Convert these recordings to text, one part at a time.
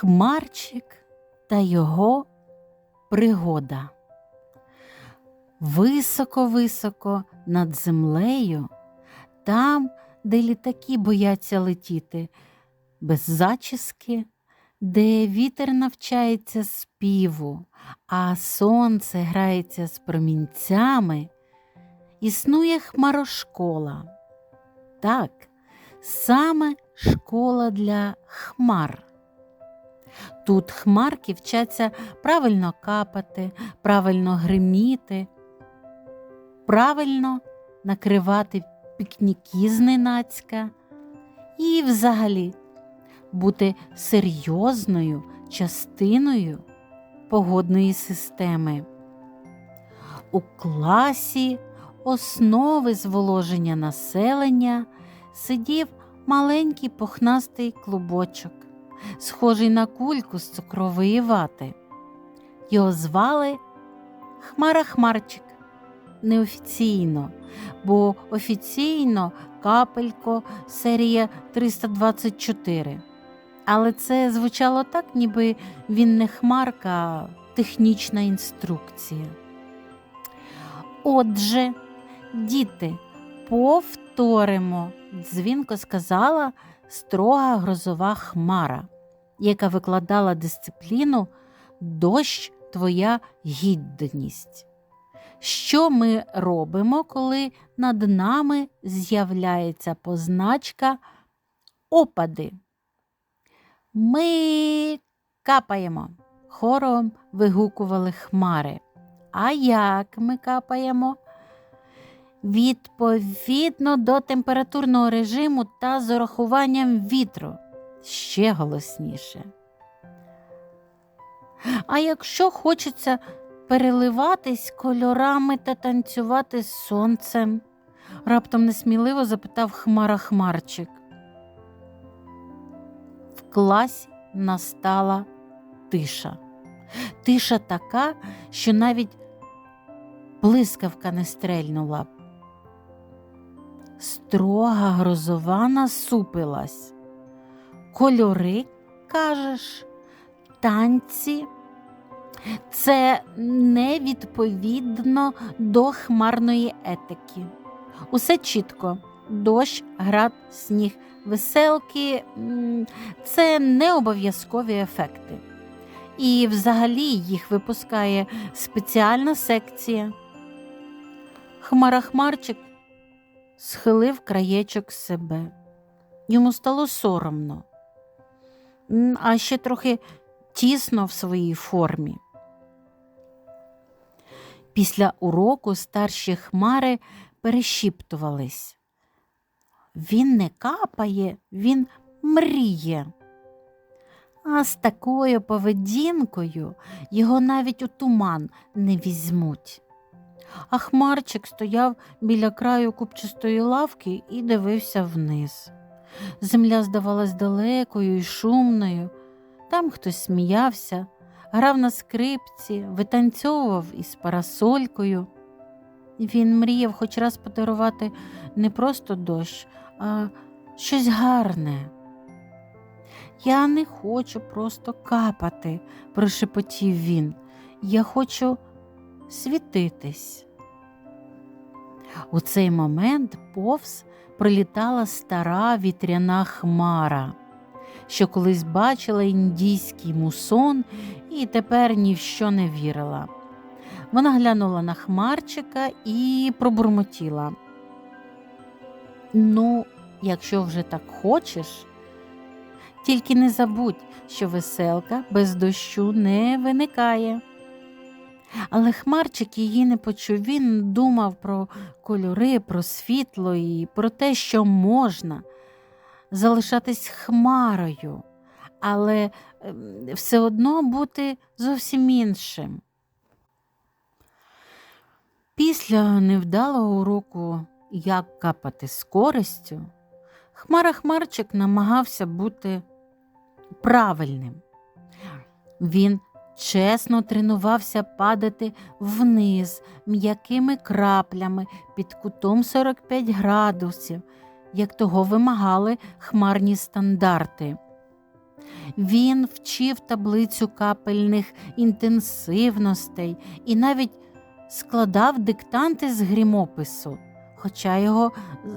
Хмарчик та його пригода. Високо-високо над землею, там, де літаки бояться летіти, без зачіски, де вітер навчається співу, а сонце грається з промінцями, існує хмарошкола. Так, саме школа для хмар. Тут хмарки вчаться правильно капати, правильно гриміти, правильно накривати пікніки зненацька і взагалі бути серйозною частиною погодної системи. У класі основи зволоження населення сидів маленький пухнастий клубочок, схожий на кульку з цукрової вати. Його звали Хмара Хмарчик неофіційно, бо офіційно капелько серія 324. Але це звучало так, ніби він не хмарка, а технічна інструкція. Отже, діти, повторимо, дзвінко сказала строга грозова хмара, яка викладала дисципліну дощ твоя гідність. Що ми робимо, коли над нами з'являється позначка опади? Ми капаємо, хором вигукували хмари. А як ми капаємо? Відповідно до температурного режиму та з урахуванням вітру ще голосніше. А якщо хочеться переливатись кольорами та танцювати з сонцем? раптом несміливо запитав Хмара Хмарчик. В класі настала тиша. Тиша така, що навіть блискавка не стрельнула. Строга грозова насупилась. Кольори, кажеш, танці. Це не відповідно до хмарної етики. Усе чітко, дощ, град, сніг, веселки це не обов'язкові ефекти. І взагалі їх випускає спеціальна секція. Хмара Хмарчик схилив краєчок себе. Йому стало соромно, а ще трохи тісно в своїй формі. Після уроку старші хмари перешіптувались. Він не капає, він мріє. А з такою поведінкою його навіть у туман не візьмуть. А хмарчик стояв біля краю купчастої лавки і дивився вниз. Земля здавалась далекою і шумною, там хтось сміявся, грав на скрипці, витанцьовував із парасолькою. Він мріяв хоч раз подарувати не просто дощ, а щось гарне. Я не хочу просто капати, прошепотів він. Я хочу світитись. У цей момент повз прилітала стара вітряна хмара, що колись бачила індійський мусон і тепер ні в що не вірила. Вона глянула на хмарчика і пробурмотіла. Ну, якщо вже так хочеш, тільки не забудь, що веселка без дощу не виникає. Але хмарчик її не почув. Він думав про кольори, про світло і про те, що можна залишатись хмарою, але ем, все одно бути зовсім іншим. Після невдалого уроку як капати з користю, Хмара Хмарчик намагався бути правильним. Він чесно тренувався падати вниз м'якими краплями під кутом 45 градусів, як того вимагали хмарні стандарти. Він вчив таблицю капельних інтенсивностей і навіть складав диктанти з грімопису, хоча його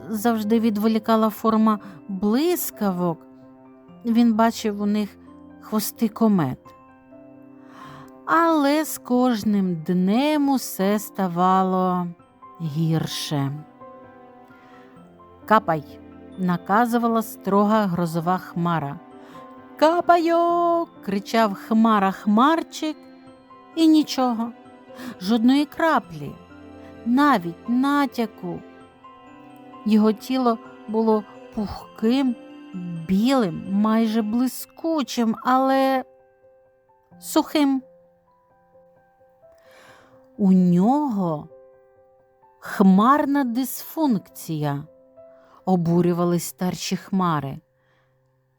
завжди відволікала форма блискавок, він бачив у них хвости комет. Але з кожним днем усе ставало гірше. Капай, наказувала строга грозова хмара. Капайо. кричав хмара хмарчик, і нічого, жодної краплі, навіть натяку. Його тіло було пухким, білим, майже блискучим, але сухим. У нього хмарна дисфункція, обурювались старші хмари.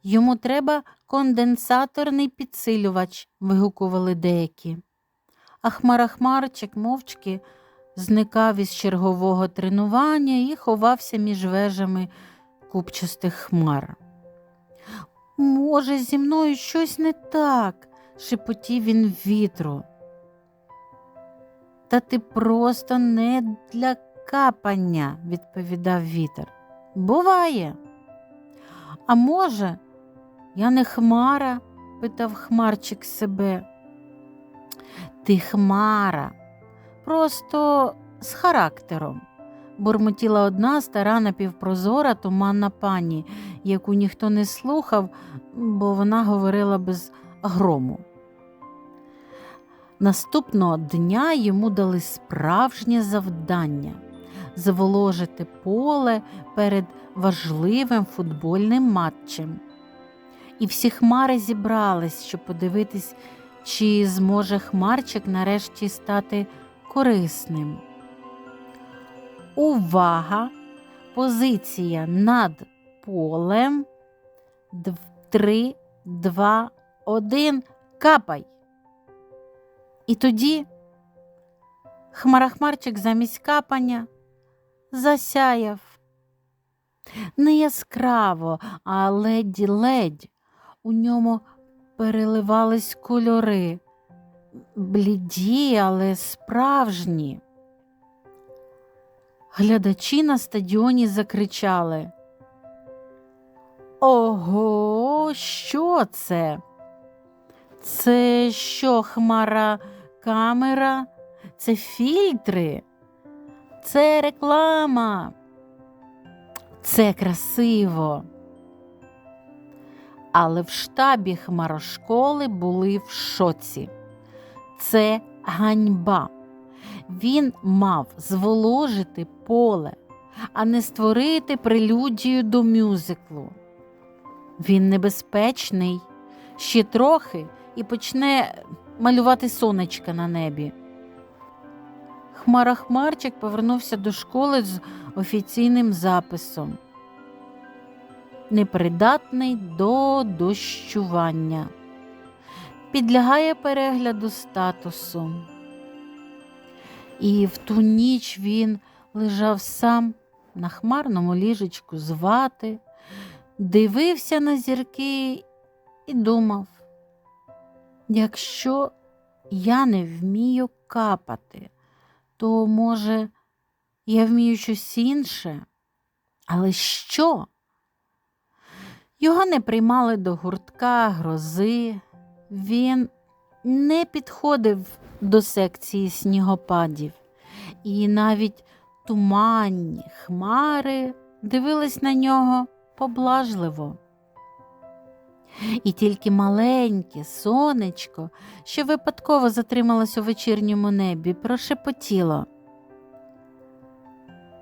Йому треба конденсаторний підсилювач, вигукували деякі. А хмара хмарчик мовчки зникав із чергового тренування і ховався між вежами купчастих хмар. Може, зі мною щось не так, шепотів він вітру. Та ти просто не для капання, відповідав вітер. Буває. А може, я не хмара? питав хмарчик себе. Ти хмара, просто з характером, бурмотіла одна стара напівпрозора туманна пані, яку ніхто не слухав, бо вона говорила без грому. Наступного дня йому дали справжнє завдання заволожити поле перед важливим футбольним матчем. І всі хмари зібрались, щоб подивитись, чи зможе хмарчик нарешті стати корисним. Увага! Позиція над полем. Три, два, один. Капай! І тоді хмарахмарчик замість капання засяяв. Не яскраво, а ледь-ледь у ньому переливались кольори, бліді, але справжні. Глядачі на стадіоні закричали. Ого, що це? Це що, хмара камера? Це фільтри? Це реклама. Це красиво. Але в штабі хмарошколи були в шоці. Це ганьба. Він мав зволожити поле, а не створити прелюдію до мюзиклу. Він небезпечний, ще трохи і почне малювати сонечка на небі. Хмара Хмарчик повернувся до школи з офіційним записом. Непридатний до дощування, підлягає перегляду статусу. І в ту ніч він лежав сам на хмарному ліжечку з вати, дивився на зірки і думав, якщо я не вмію капати, то, може, я вмію щось інше. Але що? Його не приймали до гуртка, грози, він не підходив до секції снігопадів, і навіть туманні хмари дивились на нього поблажливо. І тільки маленьке сонечко, що випадково затрималось у вечірньому небі, прошепотіло.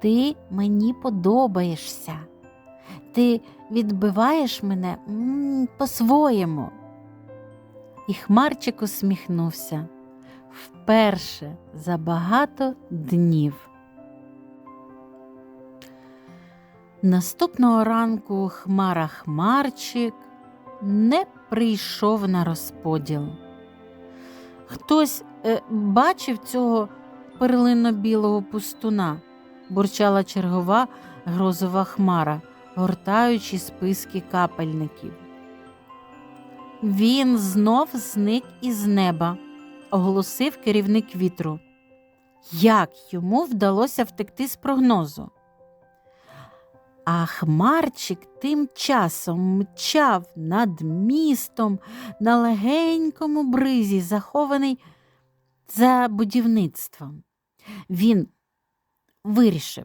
Ти мені подобаєшся, ти відбиваєш мене по-своєму. І Хмарчик усміхнувся вперше за багато днів. Наступного ранку Хмара Хмарчик не прийшов на розподіл. Хтось е, бачив цього перлино-білого пустуна, бурчала чергова грозова хмара, гортаючи списки капельників. Він знов зник із неба, оголосив керівник вітру. Як йому вдалося втекти з прогнозу? А хмарчик тим часом мчав над містом на легенькому бризі, захований за будівництвом. Він вирішив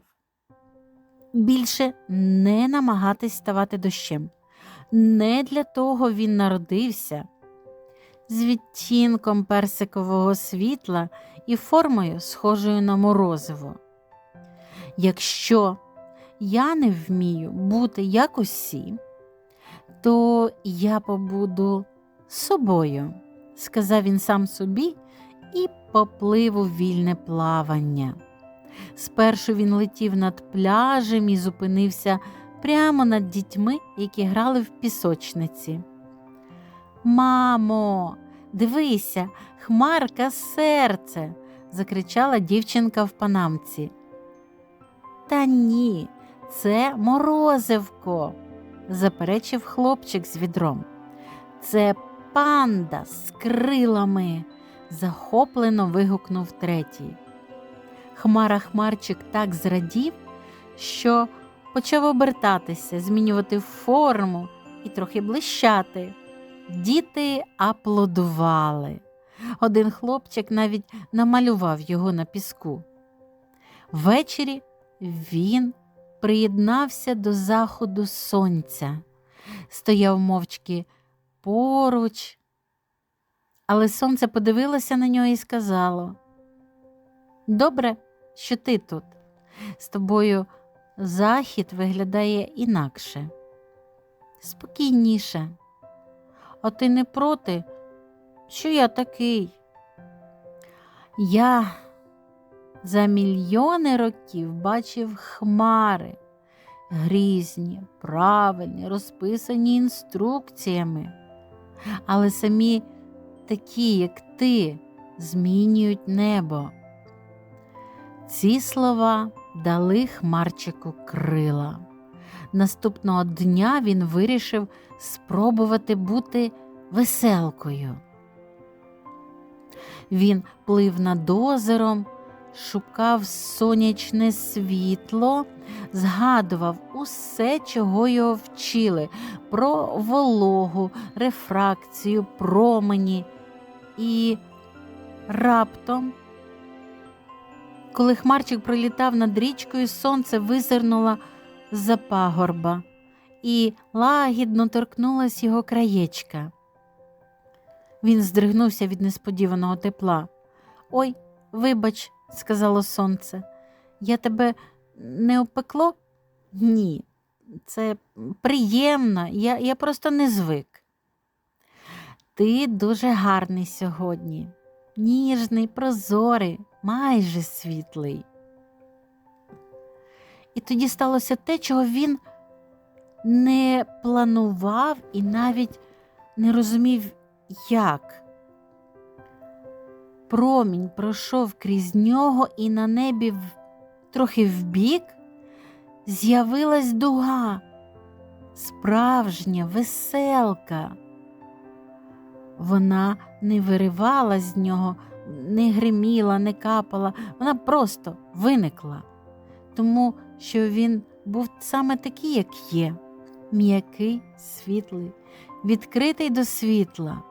більше не намагатись ставати дощем. Не для того він народився з відтінком персикового світла і формою, схожою на морозиво. Якщо я не вмію бути як усі, то я побуду собою, сказав він сам собі і поплив у вільне плавання. Спершу він летів над пляжем і зупинився прямо над дітьми, які грали в пісочниці. Мамо, дивися, хмарка серце, закричала дівчинка в панамці. Та ні, це морозивко, заперечив хлопчик з відром. Це панда з крилами, захоплено вигукнув третій. Хмара Хмарчик так зрадів, що почав обертатися, змінювати форму і трохи блищати. Діти аплодували. Один хлопчик навіть намалював його на піску. Ввечері він приєднався до заходу сонця, стояв мовчки поруч, але сонце подивилося на нього і сказало: Добре, що ти тут. З тобою захід виглядає інакше, спокійніше. А ти не проти, що я такий? Я за мільйони років бачив хмари, грізні, правильні, розписані інструкціями, але самі такі, як ти, змінюють небо. Ці слова дали хмарчику крила. Наступного дня він вирішив спробувати бути веселкою. Він плив над озером, шукав сонячне світло, згадував усе, чого його вчили, про вологу, рефракцію, промені і раптом. Коли хмарчик пролітав над річкою, сонце визирнуло з-за пагорба і лагідно торкнулась його краєчка. Він здригнувся від несподіваного тепла. Ой, вибач, сказало сонце, я тебе не опекло? Ні, це приємно, я, я просто не звик. Ти дуже гарний сьогодні, ніжний, прозорий, майже світлий. І тоді сталося те, чого він не планував і навіть не розумів, як. Промінь пройшов крізь нього, і на небі трохи вбік з'явилась дуга, справжня веселка. Вона не виривала з нього, не гриміла, не капала, вона просто виникла. тому що він був саме такий, як є, м'який, світлий, відкритий до світла.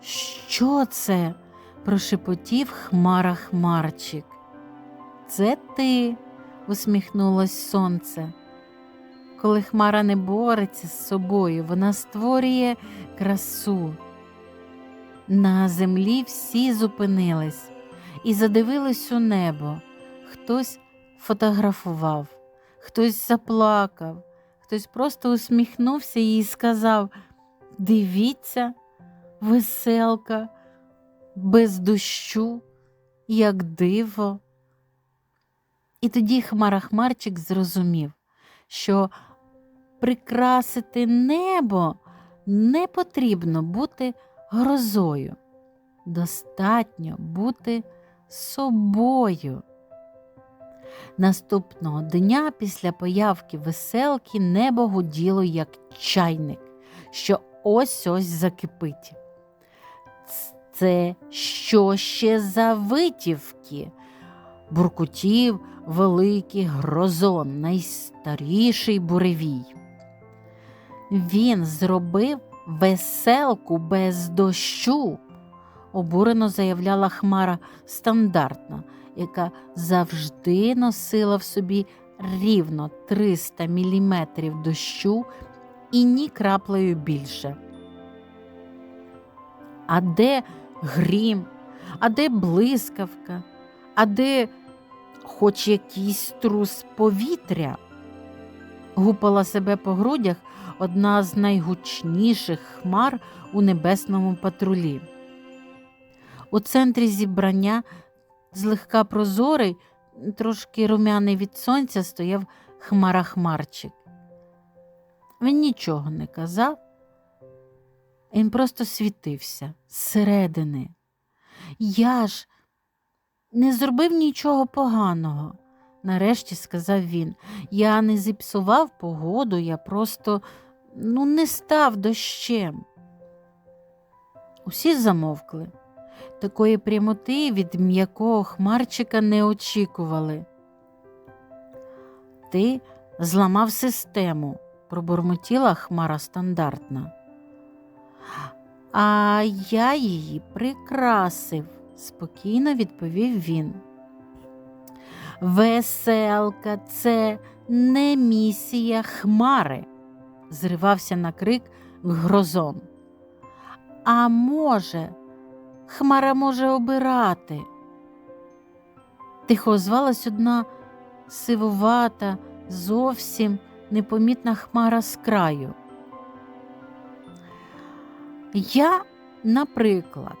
Що це? Прошепотів хмара хмарчик. Це ти, усміхнулось сонце. Коли хмара не бореться з собою, вона створює красу. На землі всі зупинились і задивились у небо. Хтось фотографував, хтось заплакав, хтось просто усміхнувся і сказав: Дивіться, веселка, без дощу, як диво. І тоді Хмара Хмарчик зрозумів, що прикрасити небо не потрібно бути грозою, достатньо бути собою. Наступного дня після появки веселки небо гуділо, як чайник, що ось ось закипить. Це що ще за витівки? буркутів великий грозон, найстаріший буревій. Він зробив веселку без дощу, обурено заявляла Хмара стандартна, яка завжди носила в собі рівно 300 міліметрів дощу і ні краплею більше. А де грім, а де блискавка, а де хоч якийсь трус повітря? Гупала себе по грудях одна з найгучніших хмар у небесному патрулі. У центрі зібрання злегка прозорий, трошки румяний від сонця, стояв хмара хмарчик. Він нічого не казав, він просто світився зсередини. Я ж не зробив нічого поганого, нарешті сказав він. Я не зіпсував погоду, я просто ну, не став дощем. Усі замовкли. Такої прямоти від м'якого хмарчика не очікували. Ти зламав систему, пробурмотіла хмара стандартна. А я її прикрасив, спокійно відповів він. Веселка, це не місія хмари, зривався на крик грозон. А може, Хмара може обирати. Тихо озвалась одна сивувата, зовсім непомітна хмара з краю. Я, наприклад,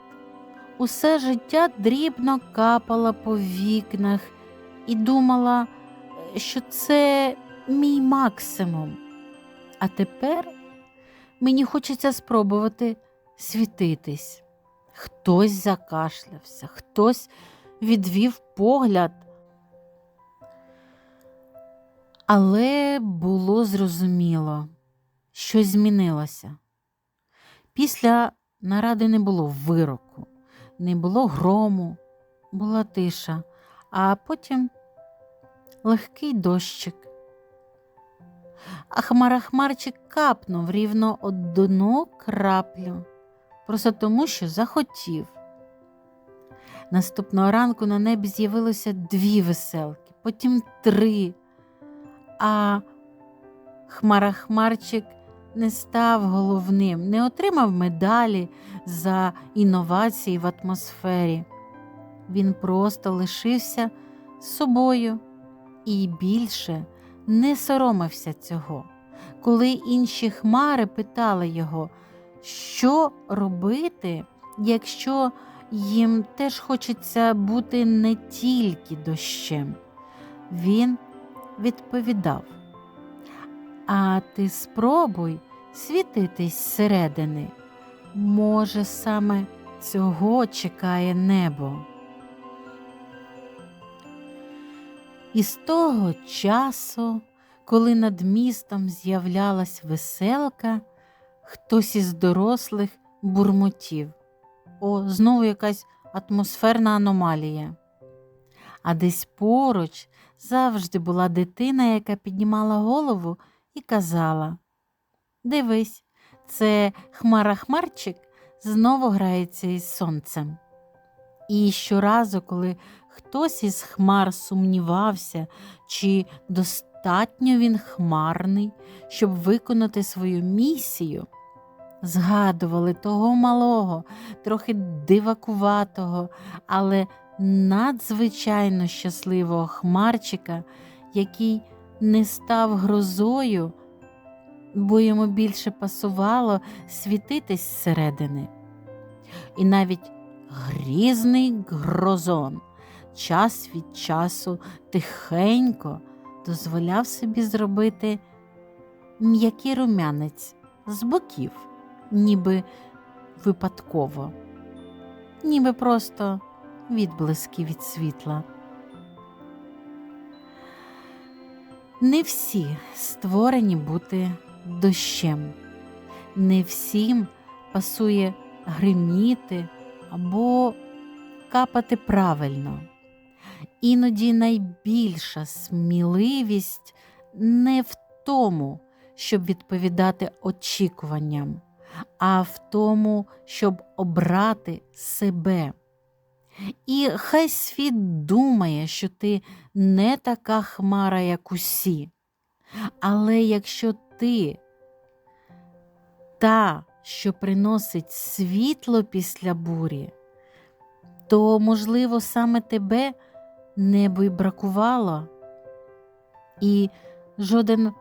усе життя дрібно капала по вікнах і думала, що це мій максимум. А тепер мені хочеться спробувати світитись. Хтось закашлявся, хтось відвів погляд. Але було зрозуміло, щось змінилося. Після наради не було вироку, не було грому, була тиша, а потім легкий дощик. А хмара-хмарчик капнув рівно одну краплю просто тому, що захотів. Наступного ранку на небі з'явилося дві веселки, потім три, а Хмара-Хмарчик не став головним, не отримав медалі за інновації в атмосфері. Він просто лишився собою і більше не соромився цього. Коли інші хмари питали його, що робити, якщо їм теж хочеться бути не тільки дощем? Він відповідав, а ти спробуй світитись зсередини. Може, саме цього чекає небо. І з того часу, коли над містом з'являлась веселка, Хтось із дорослих бурмотів. О, знову якась атмосферна аномалія. А десь поруч завжди була дитина, яка піднімала голову і казала Дивись, це хмара хмарчик знову грається із сонцем. І щоразу, коли хтось із хмар сумнівався, чи достатньо він хмарний, щоб виконати свою місію, згадували того малого, трохи дивакуватого, але надзвичайно щасливого хмарчика, який не став грозою, бо йому більше пасувало світитись зсередини. І навіть грізний грозон час від часу тихенько дозволяв собі зробити м'який румянець з боків, ніби випадково, ніби просто відблиски від світла. Не всі створені бути дощем, не всім пасує гриміти або капати правильно. Іноді найбільша сміливість не в тому, щоб відповідати очікуванням, а в тому, щоб обрати себе. І хай світ думає, що ти не така хмара, як усі. Але якщо ти та, що приносить світло після бурі, то, можливо, саме тебе небо й бракувало, і жоден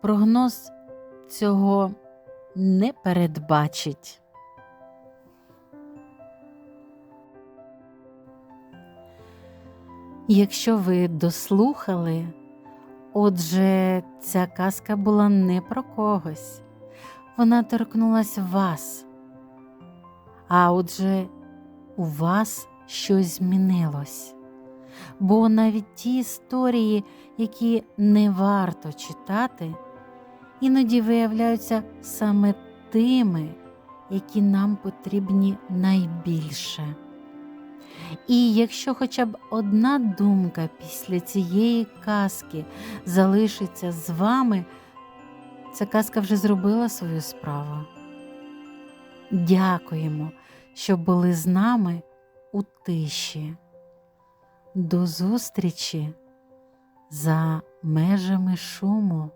прогноз цього не передбачить. Якщо ви дослухали, отже, ця казка була не про когось, вона торкнулася вас, а отже, у вас щось змінилось. Бо навіть ті історії, які не варто читати, іноді виявляються саме тими, які нам потрібні найбільше. І якщо хоча б одна думка після цієї казки залишиться з вами, ця казка вже зробила свою справу. Дякуємо, що були з нами у тиші. До зустрічі за межами шуму.